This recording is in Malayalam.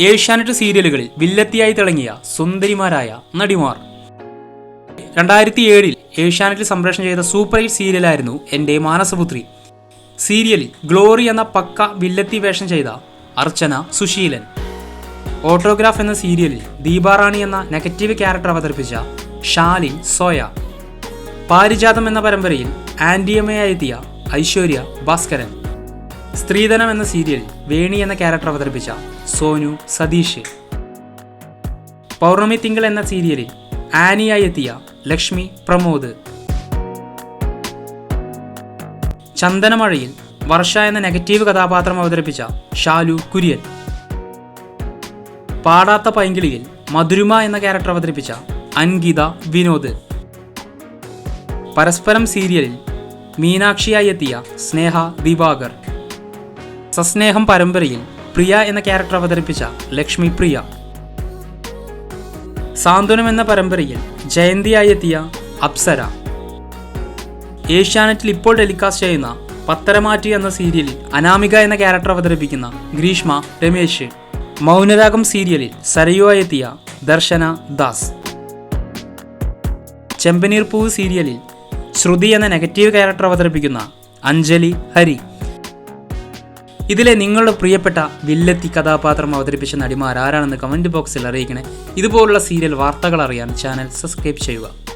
ഏഷ്യാനെറ്റ് സീരിയലുകളിൽ വില്ലത്തിയായി തിളങ്ങിയ സുന്ദരിമാരായ നടിമാർ. രണ്ടായിരത്തി ഏഴിൽ ഏഷ്യാനെറ്റിൽ സംപ്രേഷണം ചെയ്ത സൂപ്പർ ഹിറ്റ് സീരിയലായിരുന്നു എന്റെ മാനസപുത്രി. സീരിയലിൽ ഗ്ലോറി എന്ന പക്ക വില്ലത്തി വേഷം ചെയ്ത അർച്ചന സുശീലൻ. ഓട്ടോഗ്രാഫ് എന്ന സീരിയലിൽ ദീപാറാണി എന്ന നെഗറ്റീവ് ക്യാരക്ടർ അവതരിപ്പിച്ച ഷാലിൻ സോയ. പാരിജാതം എന്ന പരമ്പരയിൽ ആന്റിയമ്മയായെത്തിയ ഐശ്വര്യ ഭാസ്കരൻ. സ്ത്രീധനം എന്ന സീരിയൽ വേണി എന്ന ക്യാരക്ടർ അവതരിപ്പിച്ച സോനു സതീഷ്. പൗർണമി തിങ്കൾ എന്ന സീരിയലിൽ ആനിയായി എത്തിയ ലക്ഷ്മി പ്രമോദ്. ചന്ദനമഴയിൽ വർഷ എന്ന നെഗറ്റീവ് കഥാപാത്രം അവതരിപ്പിച്ച ഷാലു കുര്യൻ. പാടാത്ത പൈങ്കിളിയിൽ മധുരിമ എന്ന ക്യാരക്ടർ അവതരിപ്പിച്ച അൻഗിത വിനോദ്. പരസ്പരം സീരിയലിൽ മീനാക്ഷിയായി എത്തിയ സ്നേഹ ദിവാകർ. സസ്നേഹം പരമ്പരയിൽ പ്രിയ എന്ന ക്യാരക്ടർ അവതരിപ്പിച്ച ലക്ഷ്മി പ്രിയ. സാന്ത്വനം എന്ന പരമ്പരയിൽ ജയന്തിയായി എത്തിയ അപ്സര. ഏഷ്യാനെറ്റിൽ ഇപ്പോൾ ടെലികാസ്റ്റ് ചെയ്യുന്ന പത്തരമാറ്റി എന്ന സീരിയലിൽ അനാമിക എന്ന ക്യാരക്ടർ അവതരിപ്പിക്കുന്ന ഗ്രീഷ്മ രമേശ്. മൗനരാഗം സീരിയലിൽ സരയുവായി എത്തിയ ദർശന ദാസ്. ചെമ്പനീർ പൂവ് സീരിയലിൽ ശ്രുതി എന്ന നെഗറ്റീവ് ക്യാരക്ടർ അവതരിപ്പിക്കുന്ന അഞ്ജലി ഹരി. ഇതിലെ നിങ്ങളുടെ പ്രിയപ്പെട്ട വില്ലത്തി കഥാപാത്രം അവതരിപ്പിച്ച നടിമാർ ആരാണെന്ന് കമന്റ് ബോക്സിൽ അറിയിക്കണേ. ഇതുപോലുള്ള സീരിയൽ വാർത്തകൾ അറിയാൻ ചാനൽ സബ്സ്ക്രൈബ് ചെയ്യുക.